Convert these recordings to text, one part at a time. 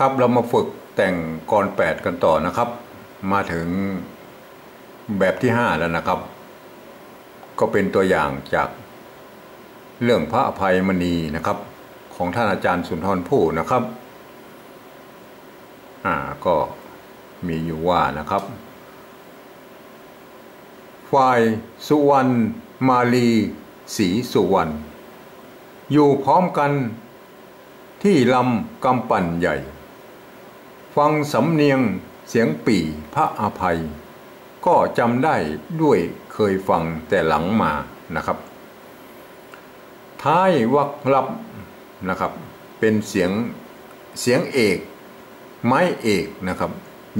ครับเรามาฝึกแต่งกรแปดกันต่อนะครับ มาถึงแบบที่ห้าแล้วนะครับ ก็เป็นตัวอย่างจากเรื่องพระอภัยมณีนะครับ ของท่านอาจารย์สุนทรภู่นะครับอ่าก็มีอยู่ว่านะครับ ฝ่ายสุวรรณมาลีศรีสุวรรณอยู่พร้อมกันที่ลำกำปั่นใหญ่ ฟังสำเนียงเสียงปี่พระอภัย ก็จำได้ด้วยเคยฟังแต่หลังมานะครับ ท้ายวักรับนะครับ เป็นเสียงเสียงเอก ไม้เอกนะครับ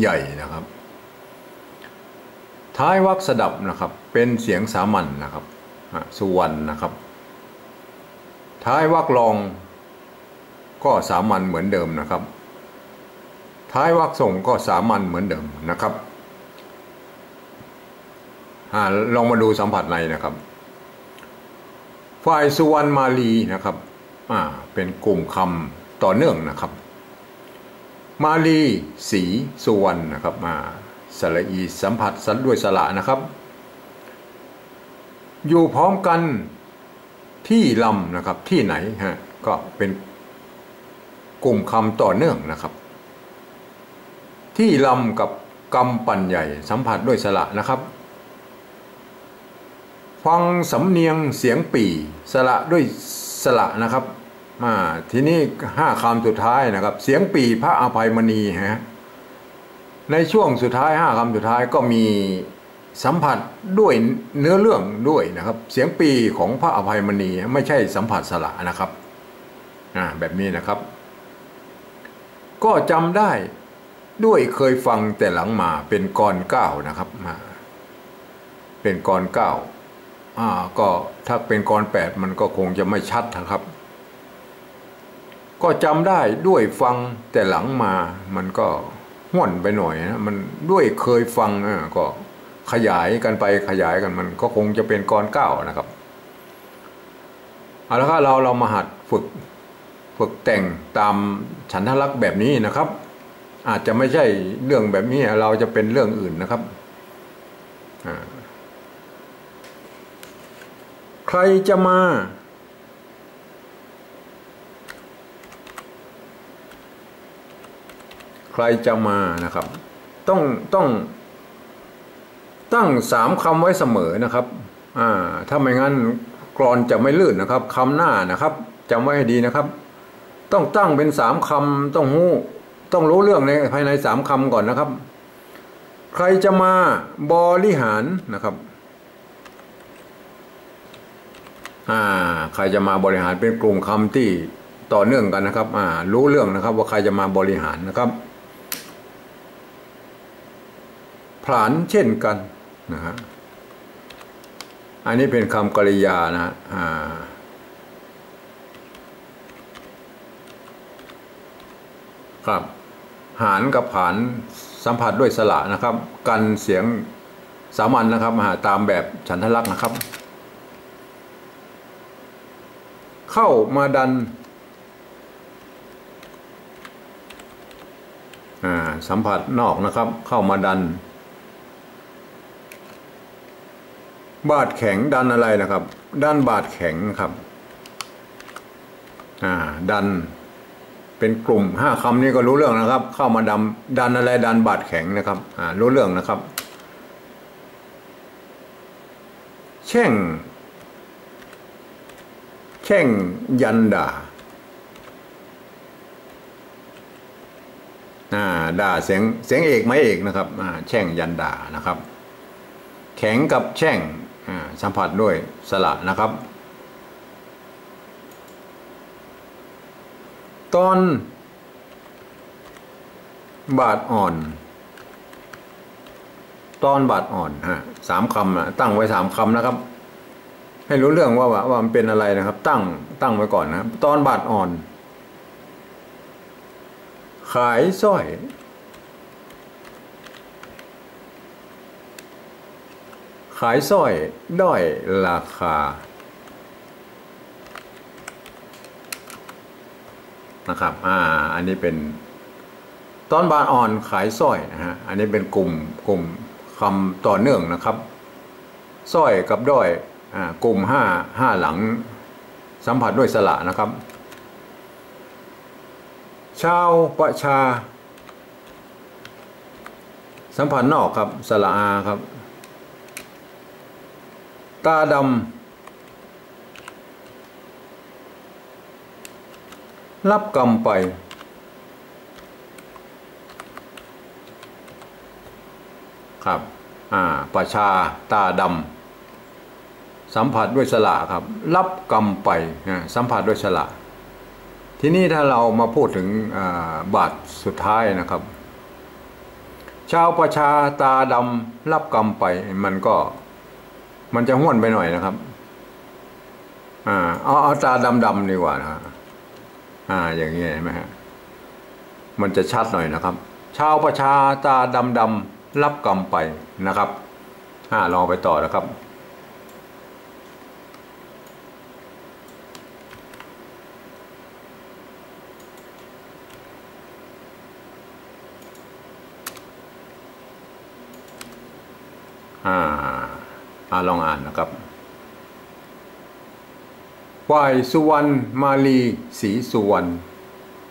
ใหญ่นะครับ ท้ายวักสดับนะครับ เป็นเสียงสามัญนนะครับสุวรรณนะครับ ท้ายวักรองก็สามัญเหมือนเดิมนะครับ ท้ายวักส่งก็สามัญเหมือนเดิมนะครับลองมาดูสัมผัสในนะครับ ฝ่ายสุวรรณมาลีนะครับเป็นกลุ่มคำต่อเนื่องนะครับ มาลีสีสุวรรณนะครับมาสระอีสัมผัสสันด้วยสระนะครับ อยู่พร้อมกันที่ลำนะครับที่ไหนฮะก็เป็นกลุ่มคำต่อเนื่องนะครับ ที่ลำกับกำปั่นใหญ่สัมผัสด้วยสระนะครับ ฟังสำเนียงเสียงปี่สระด้วยสระนะครับมาทีนี้ห้าคำสุดท้ายนะครับ เสียงปี่พระอภัยมณีฮะในช่วงสุดท้ายห้าคำสุดท้ายก็มีสัมผัสด้วยเนื้อเรื่องด้วยนะครับ เสียงปีของพระอภัยมณีไม่ใช่สัมผัสสละนะครับอ่าแบบนี้นะครับ ก็จำได้ ด้วยเคยฟังแต่หลังมาเป็นกรเก้านะครับมาเป็นกรเก้าอ่าก็ถ้าเป็นกรแปดมันก็คงจะไม่ชัดนะครับ ก็จำได้ด้วยฟังแต่หลังมามันก็ห่วนไปหน่อยนะมันด้วยเคยฟังอ่าก็ขยายกันไปขยายกันมันก็คงจะเป็นกรเก้านะครับเอาละครับเราเรามาหัดฝึกฝึกแต่งตามฉันทลักษณ์แบบนี้นะครับ อาจจะไม่ใช่เรื่องแบบนี้เราจะเป็นเรื่องอื่นนะครับ ใครจะมา ใครจะมานะครับ ต้องต้องตั้งสามคำไว้เสมอนะครับ อ่า ถ้าไม่งั้นกรอนจะไม่ลื่นนะครับคำหน้านะครับจำไว้ให้ดีนะครับ ต้องตั้งเป็นสามคำต้องรู้ ต้องรู้เรื่องในภายในสามคำก่อนนะครับ ใครจะมาบริหารนะครับอ่าใครจะมาบริหารเป็นกลุ่มคำที่ต่อเนื่องกันนะครับอ่ารู้เรื่องนะครับ ว่าใครจะมาบริหารนะครับผลานเช่นกันนะฮะอันนี้เป็นคำกริยานะอ่าครับ หารกับผานสัมผัสด้วยสระนะครับ กันเสียงสามัญนนะครับหาตามแบบฉันทลักษณ์นะครับ เข้ามาดันสัมผัสนอกนะครับ เข้ามาดัน บาดแข็งดันอะไรนะครับ ด้านบาดแข็งครับ อ่า ดัน เป็นกลุ่มห้าคำนี้ก็รู้เรื่องนะครับ เข้ามาดำดันอะไรดันบาดแข็งนะครับอ่ารู้เรื่องนะครับ แช่ง แช่งยันด่าอ่าด่าเสียงเสียงเอกไม่เอกนะครับอ่าแช่งยันด่านะครับ แข็งกับแช่งอ่าสัมผัสด้วยสละนะครับ ตอน บาดอ่อน ตอนบาดอ่อนฮะสามคำตั้งไว้สามคำนะครับ ให้รู้เรื่องว่าว่ามันเป็นอะไรนะครับ ตั้งตั้งไว้ก่อนนะตอนบาดอ่อน ขายสร้อย ขายสร้อยด้อยราคา นะครับอ่าอันนี้เป็นตอนบานอ่อนขายสร้อยนะฮะอันนี้เป็นกลุ่มกลุ่มคำต่อเนื่องนะครับสร้อยกับด้อยอ่ากลุ่มห้าห้าหลังสัมผัสด้วยสละนะครับ ชาวประชา สัมผัสนอกครับสละอาครับ ตาดำ รับกรรมไป ครับ อ่าประชาตาดำสัมผัสด้วยสละครับ รับกรรมไปนะสัมผัสด้วยสละ ทีนี้ถ้าเรามาพูดถึงบาทสุดท้ายนะครับ ชาวประชาตาดำรับกรรมไปมันก็ มันจะห้วนไปหน่อยนะครับ อ่าเอาเอาตาดำดำดีกว่านะ อ่าอย่างนี้เห็นไหมฮะมันจะชัดหน่อยนะครับ ชาวประชาตาดำดำรับกรรมไปนะครับอ่าลองไปต่อนะครับอ่าอ่าลองอ่านนะครับ ฝ่ายสุวรรณมาลีศรีสุวรรณ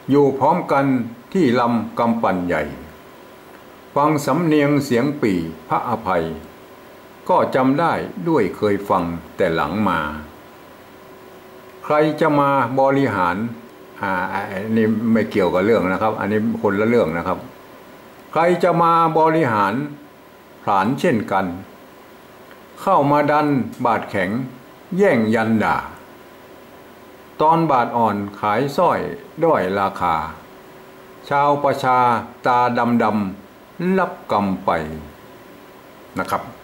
อยู่พร้อมกันที่ลำกำปั่นใหญ่ ฟังสำเนียงเสียงปีพระอภัย ก็จำได้ด้วยเคยฟังแต่หลังมา ใครจะมาบริหารอ่าอันนี้ไม่เกี่ยวกับเรื่องนะครับ อันนี้คนละเรื่องนะครับ ใครจะมาบริหารผานเช่นกัน เข้ามาดันบาดแข็ง แย่งยันด่า ตอนบาดอ่อนขายสร้อยด้อยราคา ชาวประชาตาดำดำรับกรรมไปนะครับ